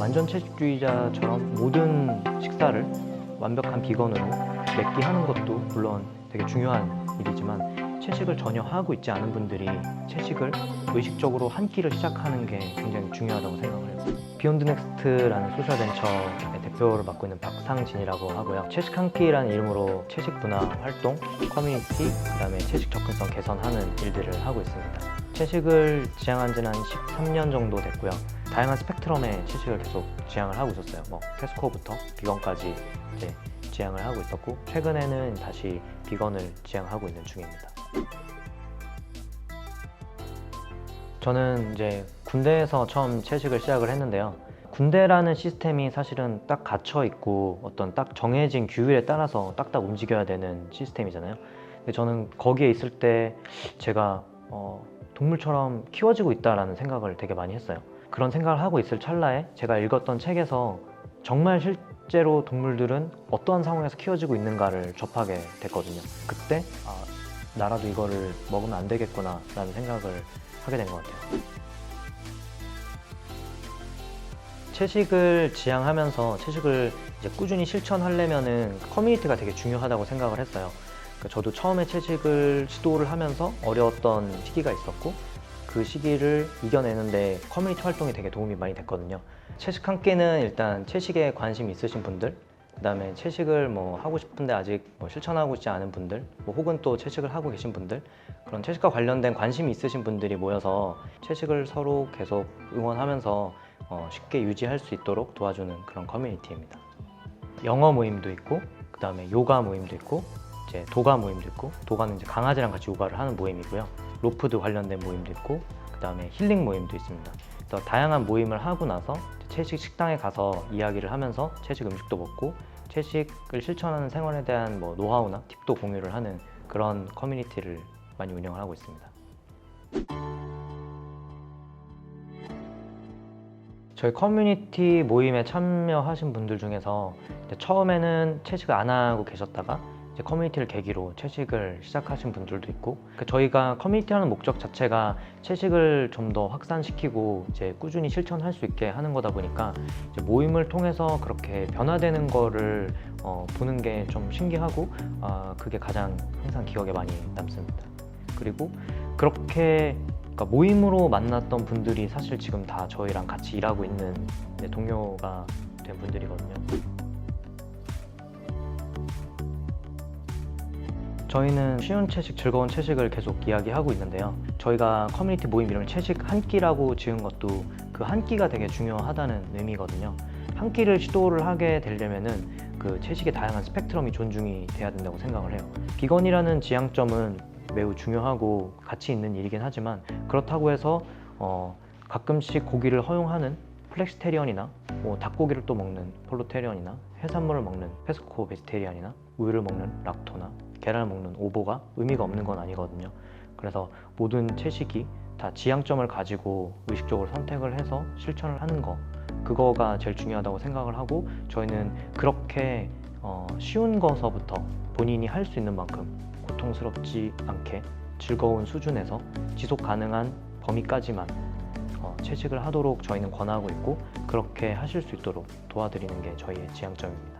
완전 채식주의자처럼 모든 식사를 완벽한 비건으로 맺기 하는 것도 물론 되게 중요한 일이지만 채식을 전혀 하고 있지 않은 분들이 채식을 의식적으로 한 끼를 시작하는 게 굉장히 중요하다고 생각을 해요. 비욘드 넥스트라는 소셜 벤처의 대표를 맡고 있는 박상진이라고 하고요. 채식 한 끼라는 이름으로 채식 문화 활동, 커뮤니티, 그다음에 채식 접근성 개선하는 일들을 하고 있습니다. 채식을 지향한 지는 한 13년 정도 됐고요. 다양한 스펙트럼의 채식을 계속 지향을 하고 있었어요. 뭐 페스코부터 비건까지 이제 지향을 하고 있었고 최근에는 다시 비건을 지향하고 있는 중입니다. 저는 이제 군대에서 처음 채식을 시작을 했는데요. 군대라는 시스템이 사실은 딱 갇혀 있고 어떤 딱 정해진 규율에 따라서 딱딱 움직여야 되는 시스템이잖아요. 근데 저는 거기에 있을 때 제가 어, 동물처럼 키워지고 있다라는 생각을 되게 많이 했어요. 그런 생각을 하고 있을 찰나에 제가 읽었던 책에서 정말 실제로 동물들은 어떠한 상황에서 키워지고 있는가를 접하게 됐거든요. 그때 아, 나라도 이거를 먹으면 안 되겠구나라는 생각을 하게 된 것 같아요. 채식을 지향하면서 채식을 이제 꾸준히 실천하려면은 커뮤니티가 되게 중요하다고 생각을 했어요. 그러니까 저도 처음에 채식을 시도를 하면서 어려웠던 시기가 있었고 그 시기를 이겨내는데 커뮤니티 활동이 되게 도움이 많이 됐거든요. 채식 한 끼는 일단 채식에 관심 있으신 분들, 그다음에 채식을 뭐 하고 싶은데 아직 뭐 실천하고 있지 않은 분들, 뭐 혹은 또 채식을 하고 계신 분들, 그런 채식과 관련된 관심이 있으신 분들이 모여서 채식을 서로 계속 응원하면서 어, 쉽게 유지할 수 있도록 도와주는 그런 커뮤니티입니다. 영어 모임도 있고, 그다음에 요가 모임도 있고, 이제 도가 모임도 있고, 도가는 이제 강아지랑 같이 요가를 하는 모임이고요. 로프드 관련된 모임도 있고, 그다음에 힐링 모임도 있습니다. 그래서 다양한 모임을 하고 나서 채식 식당에 가서 이야기를 하면서 채식 음식도 먹고 채식을 실천하는 생활에 대한 뭐 노하우나 팁도 공유를 하는 그런 커뮤니티를 많이 운영을 하고 있습니다. 저희 커뮤니티 모임에 참여하신 분들 중에서 처음에는 채식을 안 하고 계셨다가 커뮤니티를 계기로 채식을 시작하신 분들도 있고 그 저희가 커뮤니티 하는 목적 자체가 채식을 좀 더 확산시키고 이제 꾸준히 실천할 수 있게 하는 거다 보니까 모임을 통해서 그렇게 변화되는 거를 어, 보는 게 좀 신기하고 아, 그게 가장 항상 기억에 많이 남습니다. 그리고 그렇게 그러니까 모임으로 만났던 분들이 사실 지금 다 저희랑 같이 일하고 있는 동료가 된 분들이거든요. 저희는 쉬운 채식, 즐거운 채식을 계속 이야기하고 있는데요. 저희가 커뮤니티 모임 이름을 채식 한 끼라고 지은 것도 그 한 끼가 되게 중요하다는 의미거든요. 한 끼를 시도를 하게 되려면은 그 채식의 다양한 스펙트럼이 존중이 돼야 된다고 생각을 해요. 비건이라는 지향점은 매우 중요하고 가치 있는 일이긴 하지만 그렇다고 해서 어, 가끔씩 고기를 허용하는 플렉스테리언이나 뭐 닭고기를 또 먹는 폴로테리언이나 해산물을 먹는 페스코 베지테리안이나 우유를 먹는 락토나 계란을 먹는 오보가 의미가 없는 건 아니거든요. 그래서 모든 채식이 다 지향점을 가지고 의식적으로 선택을 해서 실천을 하는 거 그거가 제일 중요하다고 생각을 하고 저희는 그렇게 어, 쉬운 거서부터 본인이 할 수 있는 만큼 고통스럽지 않게 즐거운 수준에서 지속 가능한 범위까지만 어, 채식을 하도록 저희는 권하고 있고 그렇게 하실 수 있도록 도와드리는 게 저희의 지향점입니다.